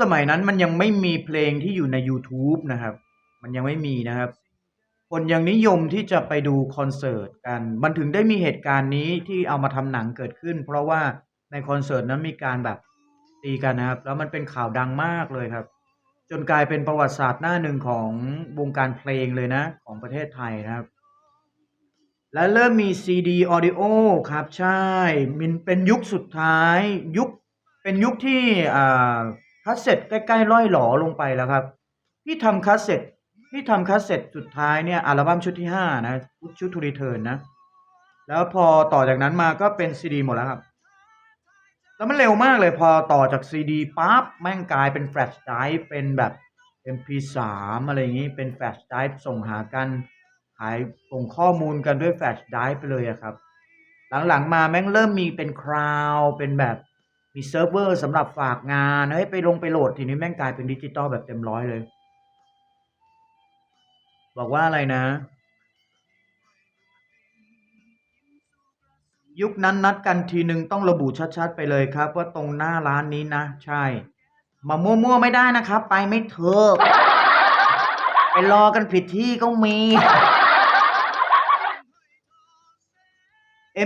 สมัยนั้นมันยังไม่มีเพลงที่อยู่ใน YouTube นะครับ มันยังไม่มีนะครับ คนยังนิยมที่จะไปดูคอนเสิร์ตกัน มันถึงได้มีเหตุการณ์นี้ที่เอามาทำหนังเกิดขึ้น เพราะว่าในคอนเสิร์ตนั้นมีการแบบตีกันนะครับ แล้วมันเป็นข่าวดังมากเลยครับ จนกลายเป็นประวัติศาสตร์หน้าหนึ่งของวงการเพลงเลยนะ ของประเทศไทยนะครับและเริ่มมีซีดีออดิโอครับ ใช่ มันเป็นยุคสุดท้ายยุคเป็นยุคที่อ่า คัสเซ็ตใกล้ๆล่อยหลอลงไปแล้วครับพี่ทำคัสเซ็ตพี่ทำคัสเซ็ตสุดท้ายเนี่ยอัลบั้มชุดที่ห้านะชุดทูรีเทิร์นนะ แล้วพอต่อจากนั้นมาก็เป็นซีดีหมดแล้วครับ แล้วมันเร็วมากเลยพอต่อจากซีดีปั๊บแม่งกลายเป็นแฟลชไดรฟ์เป็นแบบ MP3 อะไรอย่างนี้เป็นแฟลชไดรฟ์ส่งหากันขายส่งข้อมูลกันด้วยแฟลชไดรฟ์ไปเลยครับ หลังๆมาแม่งเริ่มมีเป็นคราวเป็นแบบ มีเซิร์ฟเวอร์สำหรับฝากงานเฮ้ยไปลงไปโหลดทีนี้แม่งกลายเป็นดิจิตอลแบบเต็มร้อยเลย บอกว่าอะไรนะ ยุคนั้นนัดกันทีหนึ่งต้องระบุชัดๆ ไปเลยครับ ว่าตรงหน้าร้านนี้นะ ใช่ มามั่วๆไม่ได้นะครับ ไปไม่เถอะไปรอกันผิดที่ก็มี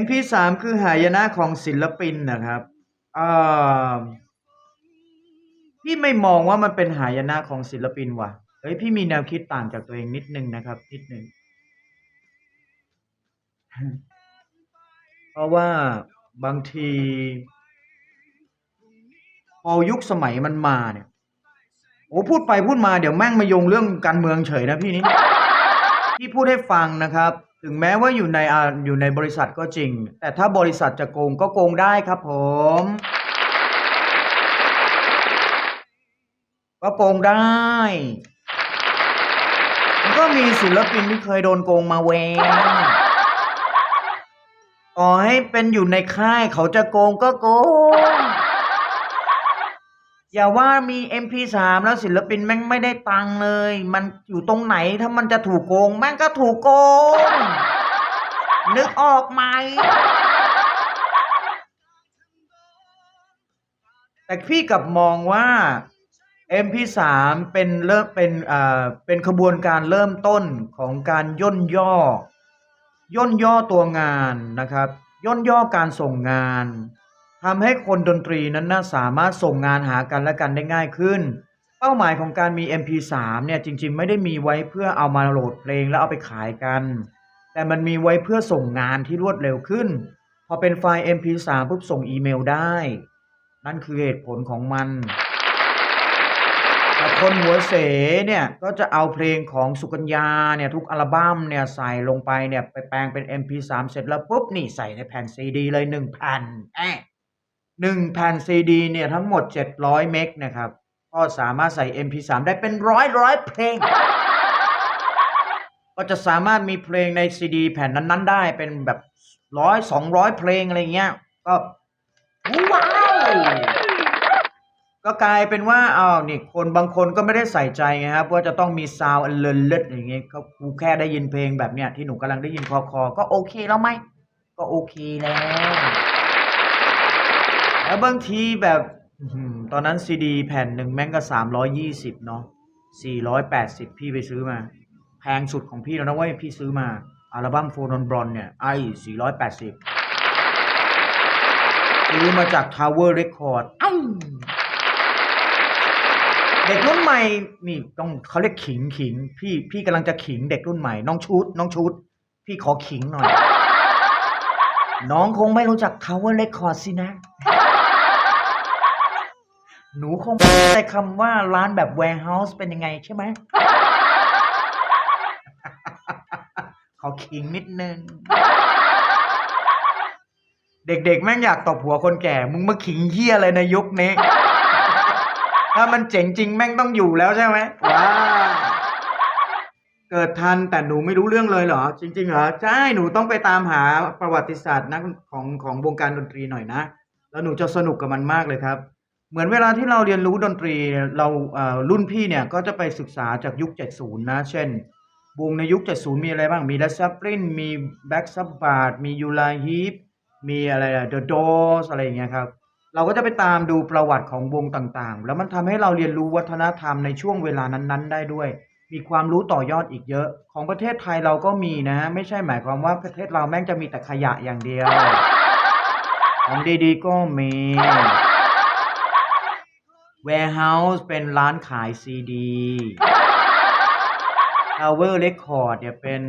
MP3 คือหายนะของศิลปินนะครับ พี่ไม่มองว่ามันเป็นหายนะของศิลปินว่ะ เฮ้ยพี่มีแนวคิดต่างจากตัวเองนิดนึงนะครับ นิดนึง เพราะว่าบางที พอยุคสมัยมันมาเนี่ย โอ้พูดไปพูดมาเดี๋ยวแม่งมาโยงเรื่องการเมืองเฉยนะพี่นี่พี่พูดให้ฟังนะครับ ถึงแม้ว่าอยู่ในอ่าอยู่ในบริษัทก็จริง แต่ถ้าบริษัทจะโกงก็โกงได้ครับผม ก็โกงได้มันก็มีศิลปินที่เคยโดนโกงมาเวงต่อให้เป็นอยู่ในค่ายเขาจะโกงก็โกง อย่าว่ามี MP3 แล้วศิลปินแม่งไม่ได้ตังค์เลย มันอยู่ตรงไหนถ้ามันจะถูกโกง แม่งก็ถูกโกง นึกออกไหม แต่พี่กลับมองว่า MP3 เป็นเริ่มเป็นอ่าเป็นขบวนการเริ่มต้นของการย่นย่อย่นย่อตัวงานนะครับ ย่นย่อการส่งงาน ทำให้คนดนตรีนั้นนะสามารถส่งงานหากันและกันได้ง่ายขึ้น เป้าหมายของการมี MP3 เนี่ยจริงๆ ไม่ได้มีไว้เพื่อเอามาโหลดเพลงแล้วเอาไปขายกัน แต่มันมีไว้เพื่อส่งงานที่รวดเร็วขึ้น พอเป็นไฟล์ MP3 ปุ๊บส่งอีเมลได้ นั่นคือเหตุผลของมันแต่คนหัวเสเนี่ยก็จะเอาเพลงของสุกัญญาเนี่ยทุกอัลบั้มเนี่ยใส่ลงไปเนี่ยไปแปลงเป็น MP3 เสร็จแล้วปุ๊บนี่ใส่ในแผ่นซีดีเลยหนึ่งแผ่นแอะ หนึ่งแผ่นซีดีเนี่ยทั้งหมด 700 เมกนะครับ ก็สามารถใส่ MP3 ได้เป็นร้อยร้อยเพลง ก็จะสามารถมีเพลงในซีดีแผ่นนั้น ๆ ได้เป็นแบบร้อยสองร้อยเพลงอะไรเงี้ย ก็ว้าวก็กลายเป็นว่าอ้าวนี่คนบางคนก็ไม่ได้ใส่ใจไงครับว่าจะต้องมีซาวด์อันเลินเลิศอย่างเงี้ยเขากูแค่ได้ยินเพลงแบบเนี้ยที่หนูกำลังได้ยินคอคอก็โอเคแล้วไหมก็โอเคแล้ว แล้วบางทีแบบอื้อหือตอนนั้นซีดีแผ่นหนึ่งแม่งก็สามร้อยยี่สิบเนาะสี่ร้อยแปดสิบพี่ไปซื้อมา แพงสุดของพี่แล้วนะเว้ยพี่ซื้อมา อัลบั้มโฟนอนบรอนเนี่ยไอ้สี่ร้อยแปดสิบซื้อมาจาก Tower Record เอ้าเด็กรุ่นใหม่นี่ต้องเขาเรียกขิงขิง พี่พี่กำลังจะขิงเด็กรุ่นใหม่ น้องชุด น้องชุด พี่ขอขิงหน่อย น้องคงไม่รู้จัก Tower Record สินะ หนูคงไม่ได้คำว่าร้านแบบ warehouse เป็นยังไงใช่ไหม ขอขิงนิดนึง เด็กๆ แม่งอยากตบหัวคนแก่ มึงมาขิงเฮี้ยอะไรในยุคนี้ ถ้ามันเจ๋งจริงแม่งต้องอยู่แล้วใช่ไหมว้าเกิดทันแต่หนูไม่รู้เรื่องเลยเหรอ จริงๆเหรอ ใช่หนูต้องไปตามหาประวัติศาสตร์นะของของวงการดนตรีหน่อยนะ แล้วหนูจะสนุกกับมันมากเลยครับ เหมือนเวลาที่เราเรียนรู้ดนตรีเราเอ่อรุ่นพี่เนี่ยก็จะไปศึกษาจากยุค 70 นะ เช่น วงในยุค 70 มีอะไรบ้าง มี Led Zeppelin มี Black Sabbath มี Uriah Heep มีอะไรอะ The Doors อะไรอย่างเงี้ยครับ เราก็จะไปตามดูประวัติของวงต่างๆ แล้วมันทำให้เราเรียนรู้วัฒนธรรมในช่วงเวลานั้นๆ ได้ด้วย มีความรู้ต่อยอดอีกเยอะ ของประเทศไทยเราก็มีนะ ไม่ใช่หมายความว่าประเทศเราแม่งจะมีแต่ขยะอย่างเดียว ของดีๆก็มี Warehouse เป็นร้านขายซีดี Tower Record เนี่ยเป็น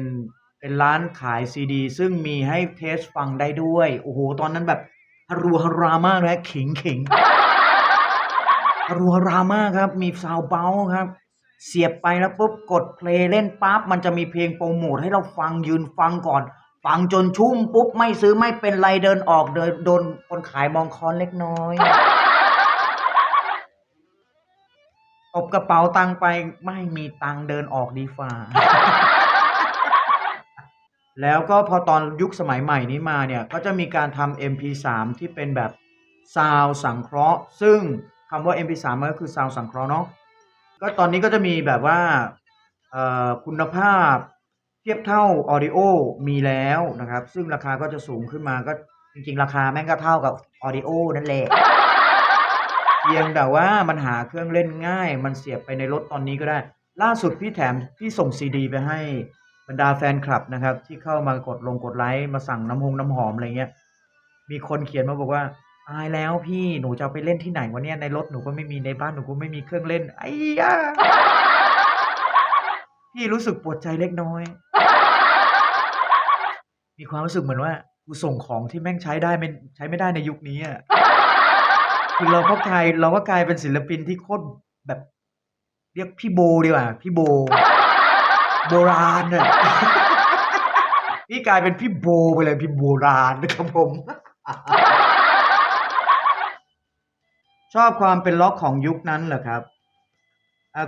เป็นร้านขายซีดี ซึ่งมีให้เทสฟังได้ด้วย โอ้โห ตอนนั้นแบบฮารัวฮารามากเลยขิงขิงฮารัวฮารามากครับ มีซาวเบลครับ เสียบไปแล้วปุ๊บกดเพลย์เล่นปั๊บ มันจะมีเพลงโปรโมทให้เราฟังยืนฟังก่อน ฟังจนชุ่มปุ๊บ ไม่ซื้อไม่เป็นไรเดินออกเดินโดนคนขายมองคอนเล็กน้อย ตบกระเป๋าตังไปไม่มีตังเดินออกดีฝ่า แล้วก็พอตอนยุคสมัยใหม่นี้มาเนี่ย ก็จะมีการทำ MP3 ที่เป็นแบบซาวสังเคราะห์ ซึ่งคำว่า MP3 มันก็คือซาวสังเคราะห์เนาะก็ตอนนี้ก็จะมีแบบว่าคุณภาพเทียบเท่าออดิโอมีแล้วนะครับ ซึ่งราคาก็จะสูงขึ้นมาก็จริง ๆ ราคาแม่งก็เท่ากับออดิโอนั่นแหละ พียงแต่ว่ามันหาเครื่องเล่นง่าย มันเสียบไปในรถตอนนี้ก็ได้ ล่าสุดพี่แถมพี่ส่งซีดีไปให้บรรดาแฟนคลับนะครับ ที่เข้ามากดลงกดไลค์มาสั่งน้ำหงน้ำหอมอะไรเงี้ยมีคนเขียนมาบอกว่าตายแล้วพี่หนูจะไปเล่นที่ไหนวะเนี่ยในรถหนูก็ไม่มีในบ้านหนูก็ไม่มีเครื่องเล่นไอ้ยาพี่รู้สึกปวดใจเล็กน้อย มีความรู้สึกเหมือนว่ากูส่งของที่แม่งใช้ได้ไม่ใช้ไม่ได้ในยุคนี้อะ คือเราก็กลายเราก็กลายเป็นศิลปินที่โคตรแบบ เรียกพี่โบดีกว่า พี่โบ โบราณน่ะพี่กลายเป็นพี่โบไปเลยพี่โบราณนะครับผม ชอบความเป็นล็อกของยุคนั้นเหรอครับ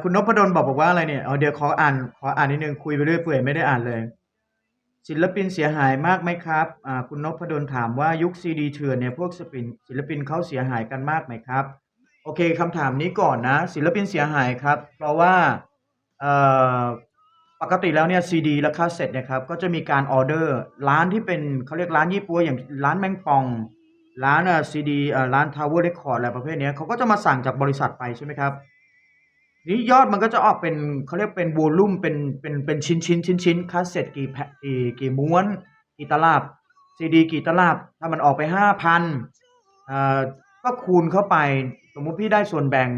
คุณนพดลบอกบอกว่าอะไรเนี่ย เอาเดี๋ยวขออ่าน ขออ่านนิดนึงคุยไปเรื่อยเปื่อยไม่ได้อ่านเลย ศิลปินเสียหายมากไหมครับ คุณนพดลถามว่ายุคซีดีเถื่อนเนี่ยพวกศิลปินศิลปินเขาเสียหายกันมากไหมครับ โอเคคำถามนี้ก่อนนะ ศิลปินเสียหายครับ เพราะว่าปกติแล้วเนี่ยซีดีและคาสเซ็ตเนี่ยครับก็จะมีการออเดอร์ร้านที่เป็นเขาเรียกร้านยี่ปัวอย่างร้านแมงปอง ร้านซีดีร้านทาวเวอร์เรคคอร์ดอะไรประเภทนี้เขาก็จะมาสั่งจากบริษัทไปใช่ไหมครับ นี่ยอดมันก็จะออกเป็นเขาเรียกเป็นวอลลุ่มเป็นเป็นเป็นชิ้นชิ้นชิ้นชิ้นคาสเซ็ตกี่แผ่นกี่กี่ม้วนกี่ตลับซีดีกี่ตลับ ถ้ามันออกไปห้าพันอ่าก็คูณเข้าไป สมมุติพี่ได้ส่วนแบ่ง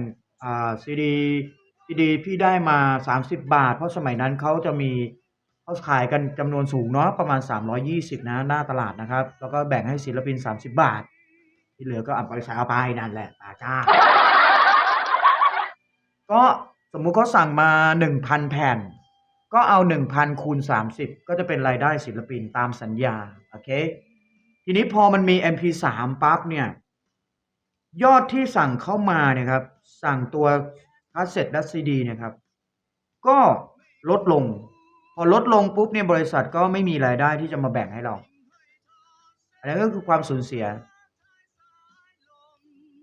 อ่าซีดีซีดีพี่ได้มาสามสิบบาท เพราะสมัยนั้นเขาจะมีเขาขายกันจำนวนสูงเนาะประมาณสามร้อยี่สิบนะหน้าตลาดนะครับ แล้วก็แบ่งให้ศิลปินสามสิบบาท ที่เหลือก็เอาไปใช้เอาไปนั่นแหละตาจ้า ก็สมมุติเขาสั่งมาหนึ่งพันแผ่น ก็เอาหนึ่งพันคูณสามสิบก็จะเป็นรายได้ศิลปินตามสัญญา โอเค ทีนี้พอมันมี MP3 ปั๊บเนี่ย ยอดที่สั่งเข้ามาเนี่ยครับ สั่งตัวคาสเซ็ตและซีดีเนี่ยครับ ก็ลดลง พอลดลงปุ๊บเนี่ยบริษัทก็ไม่มีรายได้ที่จะมาแบ่งให้เรา อันนี้ก็คือความสูญเสีย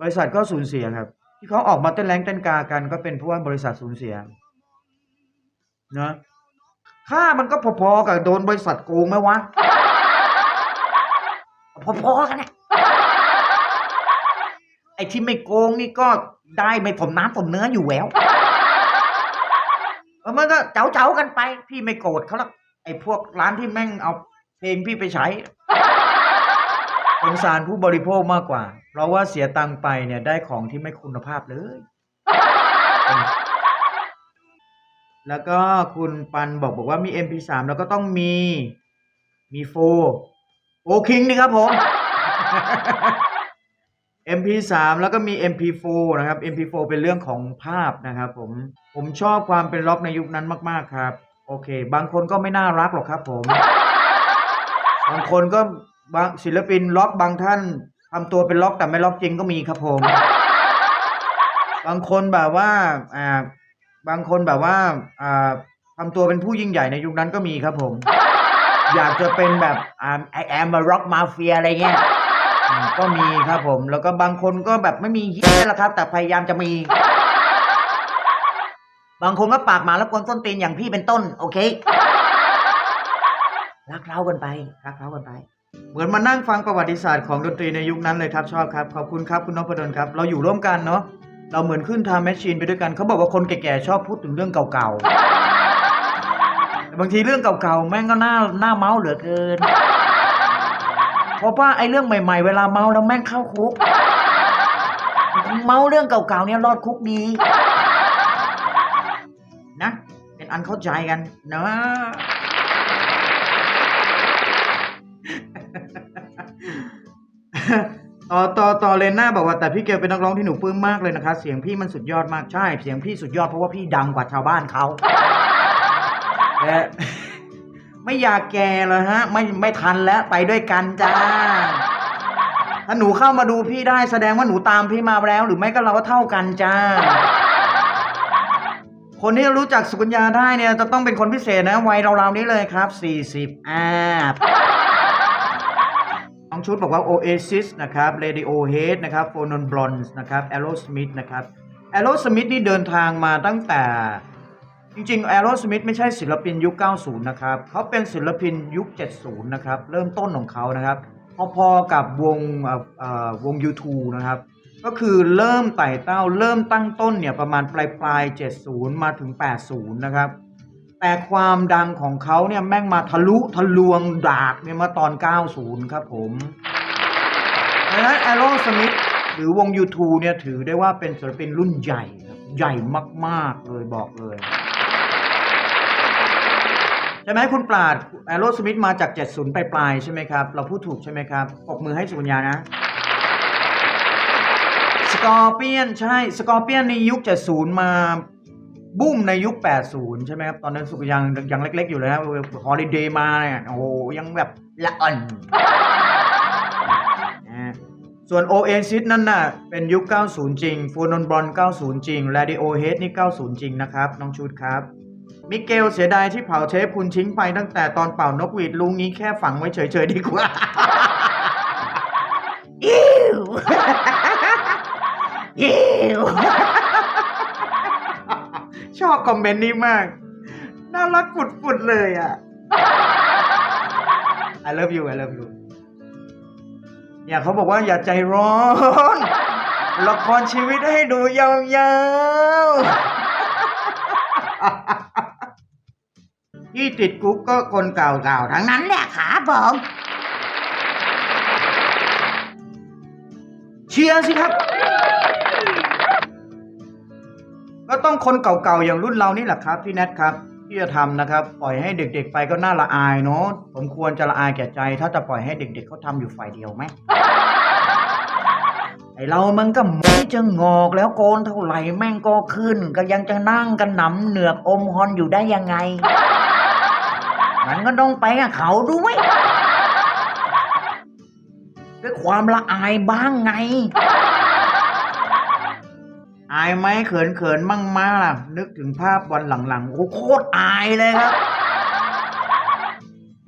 บริษัทก็สูญเสียครับ ที่เขาออกมาเต้นแรงเต้นกากัน ก็เป็นเพราะว่าบริษัทสูญเสียนะค่ามันก็พอๆกับโดนบริษัทโกงไหมวะ พอๆกันนะไอ้ที่ไม่โกงนี่ก็ได้ไม่ถมน้ำถมเนื้ออยู่แล้วเออมันก็เจ้าๆกันไป พี่ไม่โกรธเขาหรอกไอ้พวกร้านที่แม่งเอาเพลงพี่ไปใช้ สงสารผู้บริโภคมากกว่า เพราะว่าเสียตังค์ไปเนี่ยได้ของที่ไม่คุณภาพเลย แล้วก็คุณปันบอกบอกว่ามี MP3 แล้วก็ต้องมีมีโฟโฟคิงนี่ครับผม MP3 แล้วก็มี MP4 นะครับ MP4 เป็นเรื่องของภาพนะครับผม ผมชอบความเป็นล็อกในยุคนั้นมากๆครับ โอเค บางคนก็ไม่น่ารักหรอกครับผม บางคนก็ บางศิลปินล็อกบางท่านทำตัวเป็นล็อกแต่ไม่ล็อกจริงก็มีครับผม บางคนแบบว่าอ่าบางคนแบบว่าอ่าทำตัวเป็นผู้ยิ่งใหญ่ในยุคนั้นก็มีครับผม อยากจะเป็นแบบอ่าไอแอมมาร็อกมาเฟียอะไรเงี้ยอืมก็มีครับผม แล้วก็บางคนก็แบบไม่มีเฮียละครับ แต่พยายามจะมี บางคนก็ปากหมาแล้วกวนส้นตีนอย่างพี่เป็นต้น โอเค รักเล้ากันไป รักเล้ากันไป เหมือนมานั่งฟังประวัติศาสตร์ของดนตรีในยุคนั้นเลยครับชอบครับ ขอบคุณครับคุณนพดลครับ เราอยู่ร่วมกันเนาะเราเหมือนขึ้นทางแมชชีนไปด้วยกันเขาบอกว่าคนแก่ๆชอบพูดถึงเรื่องเก่าๆแต่บางทีเรื่องเก่าๆแม่งก็น่าหน้าเมาเหลือเกินเพราะว่าไอ้เรื่องใหม่ ๆ เวลาเมาแล้วแม่งเข้าคุก เมาเรื่องเก่าๆเนี่ยรอดคุกดีนะ เป็นอันเข้าใจกันเนอะ ต่อต่อต่อเลน่าบอกว่าแต่พี่เกลเป็นนักร้องที่หนูปลื้มมากเลยนะคะ เสียงพี่มันสุดยอดมากใช่ เสียงพี่สุดยอดเพราะว่าพี่ดังกว่าชาวบ้านเขาและไม่อยากแกเลยฮะ ไม่ไม่ทันแล้วไปด้วยกันจ้า ถ้าหนูเข้ามาดูพี่ได้แสดงว่าหนูตามพี่มาแล้ว หรือไม่ก็เราก็เท่ากันจ้า คนที่รู้จักสุกัญญาได้เนี่ย จะต้องเป็นคนพิเศษนะวัยเราๆนี้เลยครับสี่สิบอ่า 2 ชุดบอกว่า Oasis นะครับ Radiohead นะครับ p h o n o n Blondes นะครับ Aerosmith นะครับ Aerosmith นี่เดินทางมาตั้งแต่ จริงๆ Aerosmith ไม่ใช่ศิลปินยุค 90 นะครับเขาเป็นศิลปินยุค 70 นะครับ เริ่มต้นของเขานะครับ พอๆกับวงวง U2 นะครับ ก็คือเริ่มไต่เต้าเริ่มตั้งต้นเนี่ยประมาณปลายปลาย70 มาถึง 80 นะครับ แต่ความดังของเขาเนี่ยแม่งมาทะลุทะลวงดากเนี่ยมาตอน 90 ครับผมดังนั้น Aerosmith หรือวง U2 เนี่ยถือได้ว่าเป็นศิลปินรุ่นใหญ่ครับใหญ่มากๆเลยบอกเลย ใช่ไหมคุณปราดแอโรสมิธมาจาก 70 ปลายปลายๆใช่ไหมครับ เราพูดถูกใช่ไหมครับปรบมือให้สุกัญญานะสกอร์เปียนใช่สกอร์เปียนในยุค 70 มา บุ้มในยุค 80 ใช่ไหมครับ ตอนนั้นสุกัญญายังยังเล็ก ๆ อยู่เลยนะฮอลิเดย์มาเนี่ยโอ้โห ยังแบบละอ่อน ส่วน Oasis นั่นน่ะ เป็นยุค 90 จริง ฟูนอนบอล 90 จริง Radiohead นี่ 90 จริงนะครับ น้องชุดครับ มิเกลเสียดายที่เผาเทปคุณทิ้งไปตั้งแต่ตอนเป่านกหวีดลุงนี้แค่ฝังไว้เฉย ๆ ดีกว่า อิ้วอิ้วชอบ คอมเมนต์นี้มาก น่ารักฟุดๆเลยอะ I love you I love you เนี่ยเขาบอกว่าอย่าใจร้อน ละครชีวิตให้ดูยาวๆ ที่ติดคุกก็คนเก่าๆ ทั้งนั้นแหละครับผมเชียร์สิครับ ก็ต้องคนเก่าๆอย่างรุ่นเรานี่แหละครับพี่แนทครับที่จะทำนะครับ ปล่อยให้เด็กๆไปก็น่าละอายเนาะผมควรจะละอายแก่ใจ ถ้าจะปล่อยให้เด็ก ๆเขาทำอยู่ฝ่ายเดียวไหมไอเรามันก็ไม่จะงอกแล้วโกนเท่าไหร่แม่งก็ขึ้น ก็ยังจะนั่งกันหนำเหนือกอมฮอนอยู่ได้ยังไง มันก็ต้องไปกับเขาด้วยด้วยความละอายบ้างไง อายไหมเขินเขินๆมั่งมาล่ะ นึกถึงภาพวันหลังๆโอ้โคตรอายเลยครับ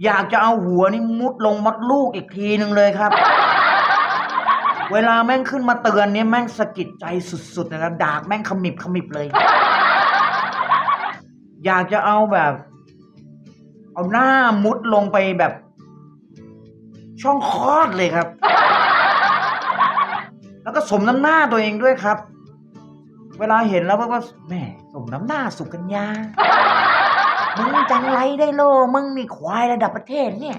อยากจะเอาหัวนี่มุดลงมดลูกอีกทีหนึ่งเลยครับ เวลาแม่งขึ้นมาเตือนเนี่ยแม่งสะกิดใจสุดๆนะครับดากแม่งขมิบขมิบเลย อยากจะเอาแบบ เอาหน้ามุดลงไปแบบ ช่องคลอดเลยครับ แล้วก็สมน้ำหน้าตัวเองด้วยครับ เวลาเห็นแล้วก็แหม่สมน้ำหน้าสุกัญญา มึงจังไรได้โล มึงนี่ควายระดับประเทศเนี่ย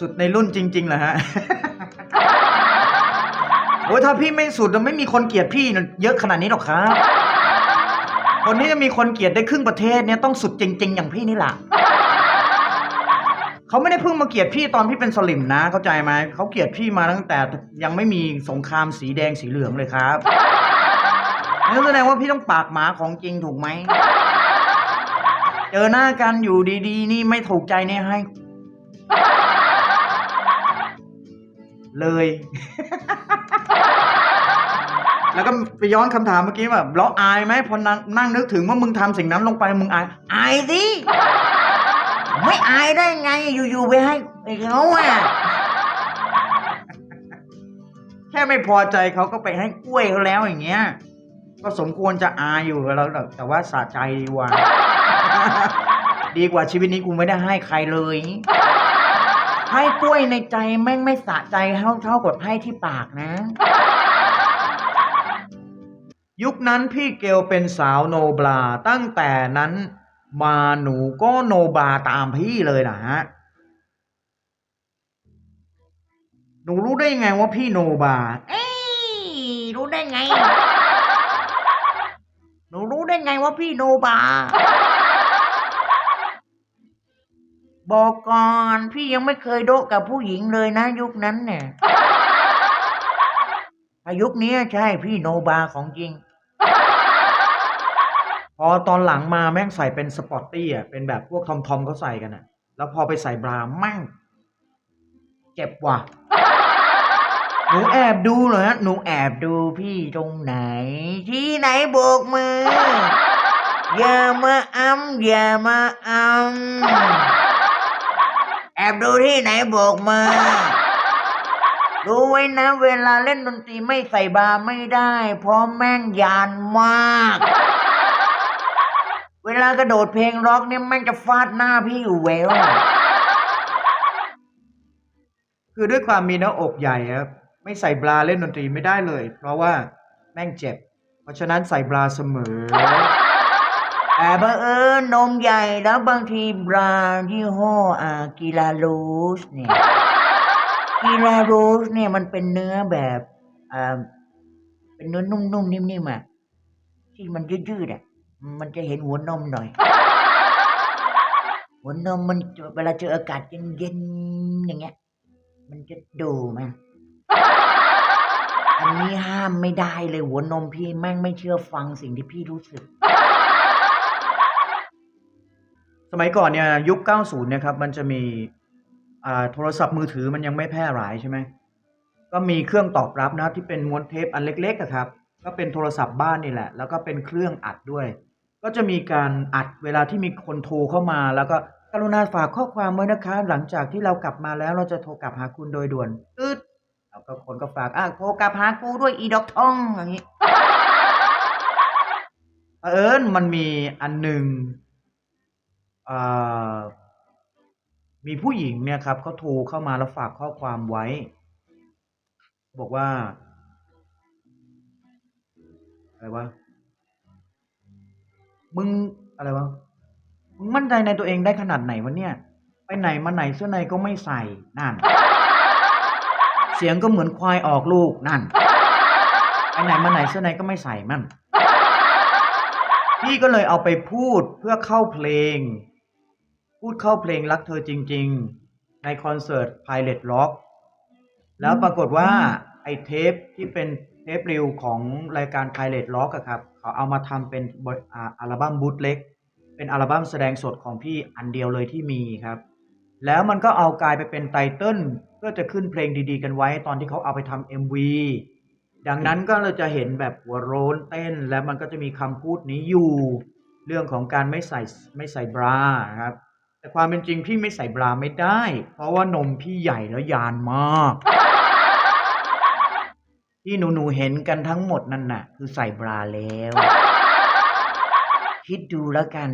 สุดในรุ่นจริงๆเหรอฮะ โอ้ยถ้าพี่ไม่สุดจะไม่มีคนเกลียดพี่เยอะขนาดนี้หรอกครับคนที่จะมีคนเกลียดได้ครึ่งประเทศเนี่ยต้องสุดจริง ๆ อย่างพี่นี่แหละ เขาไม่ได้เพิ่งมาเกลียดพี่ตอนพี่เป็นสลิมนะ เข้าใจไหมเขาเกลียดพี่มาตั้งแต่ยังไม่มีสงครามสีแดงสีเหลืองเลยครับนั่นแสดงว่าพี่ต้องปากหมาของจริงถูกไหมเจอหน้ากันอยู่ดีๆ นี่ไม่ถูกใจเนี่ยให้ เลย แล้วก็ไปย้อนคำถามเมื่อกี้แบบเราอายไหมพอนั่งนั่งนึกถึงว่ามึงทำสิ่งนั้นลงไปมึงอาย อายสิ ไม่อายได้ไง อยู่ๆไปให้ไอ้เขาอะแค่ไม่พอใจเขาก็ไปให้กล้วยเขาแล้วอย่างเงี้ย ก็สมควรจะอายอยู่แล้วแต่ว่าสะใจดีกว่า ดีกว่าชีวิตนี้กูไม่ได้ให้ใครเลย ให้กล้วยในใจแม่งไม่สะใจเท่าเท่ากับให้ที่ปากนะยุคนั้นพี่เกลเป็นสาวโนบลาตั้งแต่นั้น มาหนูก็โนบลาตามพี่เลยนะฮะ หนูรู้ได้ไงว่าพี่โนบา เอ้ยรู้ได้ไง หนูรู้ได้ไงว่าพี่โนบา บอกก่อนพี่ยังไม่เคยโดะกับผู้หญิงเลยนะ ยุคนั้นเนี่ยถ้ายุคนี้ใช่พี่โนบาของจริงพ อตอนหลังมาแม่งใส่เป็นสปอร์ตตี้อะเป็นแบบพวกทอมทอมเขาใส่กันอะ แล้วพอไปใส่บราแม่งเจ็บว่ะ หนูแอบดูเหรอฮะหนูแอบดูพี่ตรงไหน ที่ไหนโบกมือ อย่ามาอ้ำอย่ามาอ้ำแอบดูที่ไหนโบกมือดูไว้นะ เวลาเล่นดนตรีไม่ใส่บาร์ไม่ได้ เพราะแม่งยานมาก วลากระโดดเพลงร็อกเนี่ยแม่งจะฟาดหน้าพี่อยู่เวลคือด้วยความมีหน้าอกใหญ่ครับไม่ใส่บราเล่นดนตรีไม่ได้เลย เพราะว่าแม่งเจ็บ เพราะฉะนั้นใส่บราเสมอ แต่บังเอิญนมใหญ่แล้วบางทีบรายี่ห้ออ่ากีลาโรสเนี่ยกีลาโรสเนี่ยมันเป็นเนื้อแบบอ่าเป็นเนื้อนุ่มๆนิ่มๆอะที่มันยืดๆอะ มันจะเห็นหัวนมหน่อย หัวนมมันจะเวลาเจออากาศเย็นๆอย่างเงี้ย มันจะดูมันอันนี้ห้ามไม่ได้เลยหัวนมพี่แม่งไม่เชื่อฟังสิ่งที่พี่รู้สึก สมัยก่อนเนี่ยยุค 90เนี่ยครับ มันจะมีอ่าโทรศัพท์มือถือมันยังไม่แพร่หลายใช่ไหมก็มีเครื่องตอบรับนะที่เป็นม้วนเทปอันเล็กๆอะครับ ก็เป็นโทรศัพท์บ้านนี่แหละ แล้วก็เป็นเครื่องอัดด้วย ก็จะมีการอัดเวลาที่มีคนโทรเข้ามา แล้วก็กรุณาฝากข้อความไว้นะคะ หลังจากที่เรากลับมาแล้วเราจะโทรกลับหาคุณโดยด่วนตืดแล้วก็คนก็ฝากอะโทรกลับหากูด้วยอีดอกทองอย่างนี้เผอิญมันมีอันหนึ่งเอ่อมีผู้หญิงเนี่ยครับเขาโทรเข้ามาแล้วฝากข้อความไว้ บอกว่าอะไรวะ มึงอะไรวะ มึงมั่นใจในตัวเองได้ขนาดไหนวะเนี่ย ไปไหนมาไหนเสื้อในก็ไม่ใส่ นั่น เสียงก็เหมือนควายออกลูก นั่น ไปไหนมาไหนเสื้อในก็ไม่ใส่มั่น พี่ก็เลยเอาไปพูดเพื่อเข้าเพลง พูดเข้าเพลงรักเธอจริง ๆ ในคอนเสิร์ต Pilot Rock แล้วปรากฏว่าไอ้เทปที่เป็นเทปริวของรายการ Pilot Rock อะครับ เขาเอามาทำเป็นอัลบั้มบูทเล็ก เป็นอัลบั้มแสดงสดของพี่อันเดียวเลยที่มีครับ แล้วมันก็เอากลายไปเป็นไตเติ้ลเพื่อจะขึ้นเพลงดีๆ กันไว้ตอนที่เขาเอาไปทำ MV ดังนั้นก็เราจะเห็นแบบหัวโรนเต้น แล้วมันก็จะมีคำพูดนี้อยู่ เรื่องของการไม่ใส่ไม่ใส่บราครับแต่ความเป็นจริงพี่ไม่ใส่บราไม่ได้ เพราะว่านมพี่ใหญ่แล้วยานมาก ที่หนูๆเห็นกันทั้งหมดนั่นน่ะ คือใส่บราแล้ว คิดดูแล้วกัน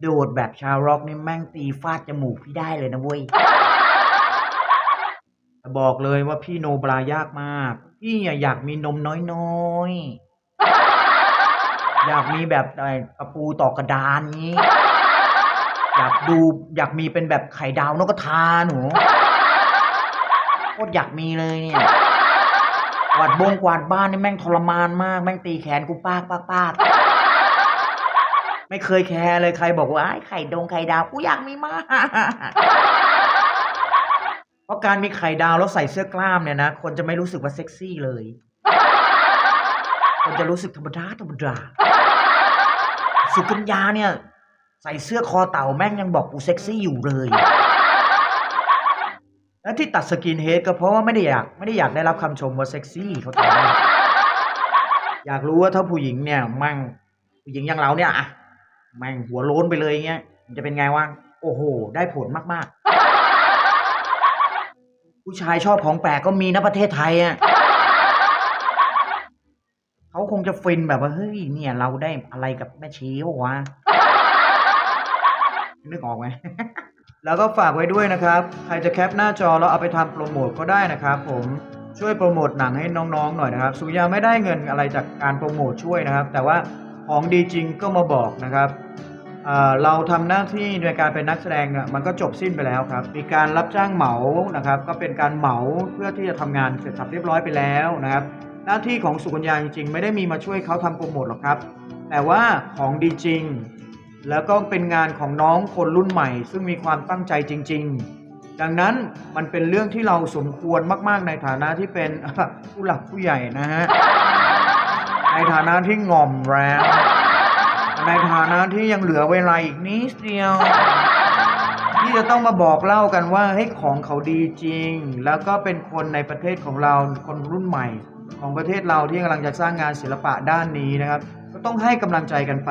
โดดแบบชาวร็อกนี่แม่งตีฟาดจมูกพี่ได้เลยนะเว้ยแต่บอกเลยว่าพี่โนบรายากมาก พี่อะอยากมีนมน้อยๆ อยากมีแบบไอ้กระปูต่อกระดานนี้ อยากดูอยากมีเป็นแบบไข่ดาวนกกระทาหนูโคตรอยากมีเลยเนี่ย กวาดบงกวาดบ้านนี่แม่งทรมานมาก แม่งตีแขนกูปากปากปากไม่เคยแคร์เลยใครบอกว่าไอ้ไข่ดงไข่ดาวกูอยากมีมากเพราะการมีไข่ดาวแล้วใส่เสื้อกล้ามเนี่ยนะคนจะไม่รู้สึกว่าเซ็กซี่เลย คนจะรู้สึกธรรมดาธรรมดาสุกัญญาเนี่ย ใส่เสื้อคอเต่าแม่งยังบอกกูเซ็กซี่อยู่เลย แล้วที่ตัดสกินเฮดก็เพราะว่าไม่ได้อยากไม่ได้อยากได้รับคำชมว่าเซ็กซี่เขาใจไหมอยากรู้ว่าถ้าผู้หญิงเนี่ยมั่งผู้หญิงอย่างเราเนี่ยอะแม่งหัวโล้นไปเลยเงี้ยมันจะเป็นไงวะโอ้โห ได้ผลมากๆ ผู้ชายชอบของแปลกก็มีนะประเทศไทยอะเขาคงจะฟินแบบว่าเฮ้ยเนี่ยเราได้อะไรกับแม่ชีวะวะนึกออกไหม แล้วก็ฝากไว้ด้วยนะครับ ใครจะแคปหน้าจอแล้วเอาไปทำโปรโมทก็ได้นะครับผมช่วยโปรโมทหนังให้น้องๆหน่อยนะครับสุริยาไม่ได้เงินอะไรจากการโปรโมทช่วยนะครับ แต่ว่าของดีจริงก็มาบอกนะครับเราทำหน้าที่ในการเป็นนักแสดงมันก็จบสิ้นไปแล้วครับ มีการรับจ้างเหมานะครับ ก็เป็นการเหมาเพื่อที่จะทำงานเสร็จสับเรียบร้อยไปแล้วนะครับ หน้าที่ของสุกัญญาจริงๆไม่ได้มีมาช่วยเขาทำโปรโมทหรอกครับ แต่ว่าของดีจริง แล้วก็เป็นงานของน้องคนรุ่นใหม่ ซึ่งมีความตั้งใจจริง ๆ ดังนั้นมันเป็นเรื่องที่เราสมควรมาก ๆ ในฐานะที่เป็นผู้หลักผู้ใหญ่นะฮะ ในฐานะที่ง่อมแล้ว ในฐานะที่ยังเหลือเวลาอีกนิดเดียว ที่จะต้องมาบอกเล่ากันว่าเฮ้ของเขาดีจริง แล้วก็เป็นคนในประเทศของเราคนรุ่นใหม่ ของประเทศเราที่กำลังจะสร้างงานศิลปะด้านนี้นะครับ ก็ต้องให้กำลังใจกันไป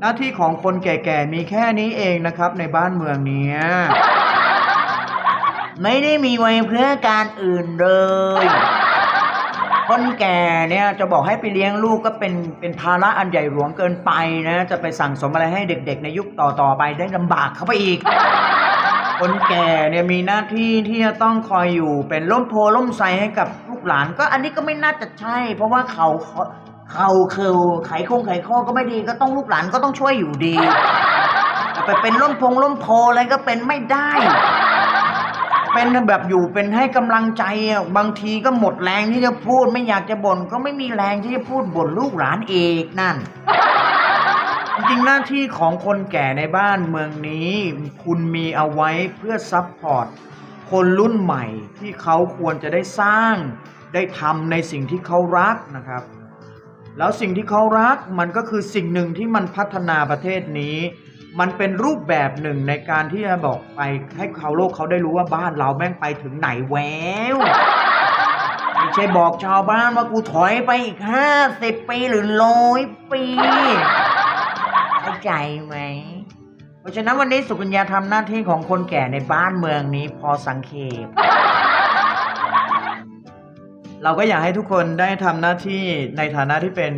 หน้าที่ของคนแก่ๆมีแค่นี้เองนะครับ ในบ้านเมืองเนี้ยไม่ได้มีไว้เพื่อการอื่นเลย คนแก่เนี่ยจะบอกให้ไปเลี้ยงลูกก็เป็นเป็นภาระอันใหญ่หลวงเกินไปนะ จะไปสั่งสมอะไรให้เด็ก ๆ ในยุคต่อๆไปได้ลำบากเข้าไปอีก คนแก่เนี่ยมีหน้าที่ที่จะต้องคอยอยู่เป็นร่มโพล่มไทรให้กับลูกหลาน ก็อันนี้ก็ไม่น่าจะใช่ เพราะว่าเขา เขาคือไขคงไขข้อก็ไม่ดีก็ต้องลูกหลานก็ต้องช่วยอยู่ดีแต่ไปเป็นล่มพงล่มโพอะไรก็เป็นไม่ได้ เป็นแบบอยู่เป็นให้กำลังใจอะบางทีก็หมดแรงที่จะพูด ไม่อยากจะบ่นก็ไม่มีแรงที่จะพูดบ่นลูกหลานอีกนั่น จริงๆหน้าที่ของคนแก่ในบ้านเมืองนี้ คุณมีเอาไว้เพื่อซัพพอร์ตคนรุ่นใหม่ที่เขาควรจะได้สร้างได้ทำในสิ่งที่เขารักนะครับ แล้วสิ่งที่เขารักมันก็คือสิ่งหนึ่งที่มันพัฒนาประเทศนี้ มันเป็นรูปแบบหนึ่งในการที่จะบอกไปให้เขาโลกเขาได้รู้ว่าบ้านเราแม่งไปถึงไหนแววไม่ใช่บอกชาวบ้านว่ากูถอยไปอีกห้าสิบปีหรือร้อยปีเข้าใจไหม เพราะฉะนั้นวันนี้สุกัญญาทำหน้าที่ของคนแก่ในบ้านเมืองนี้พอสังเขป เราก็อยากให้ทุกคนได้ทำหน้าที่ในฐานะที่เป็น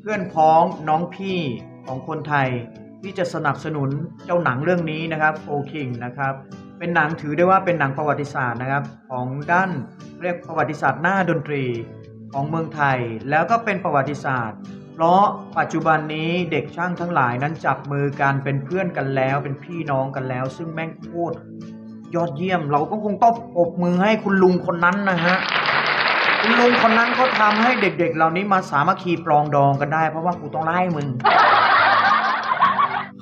เพื่อนพ้องน้องพี่ของคนไทย ที่จะสนับสนุนเจ้าหนังเรื่องนี้นะครับโฟคิงนะครับเป็นหนังถือได้ว่าเป็นหนังประวัติศาสตร์นะครับ ของด้านเรียกประวัติศาสตร์หน้าดนตรีของเมืองไทย แล้วก็เป็นประวัติศาสตร์ เพราะปัจจุบันนี้เด็กช่างทั้งหลายนั้นจับมือกันเป็นเพื่อนกันแล้ว เป็นพี่น้องกันแล้ว ซึ่งแม่งโคตรยอดเยี่ยม เราก็คงต้องปรบมือให้คุณลุงคนนั้นนะฮะ ลุงคนนั้นเขาทำให้เด็กๆ เหล่านี้มาสามัคคีปรองดองกันได้ เพราะว่ากูต้องไล่มึง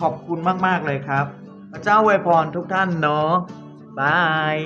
ขอบคุณมากๆเลยครับ พระเจ้าอวยพรทุกท่านเนาะบาย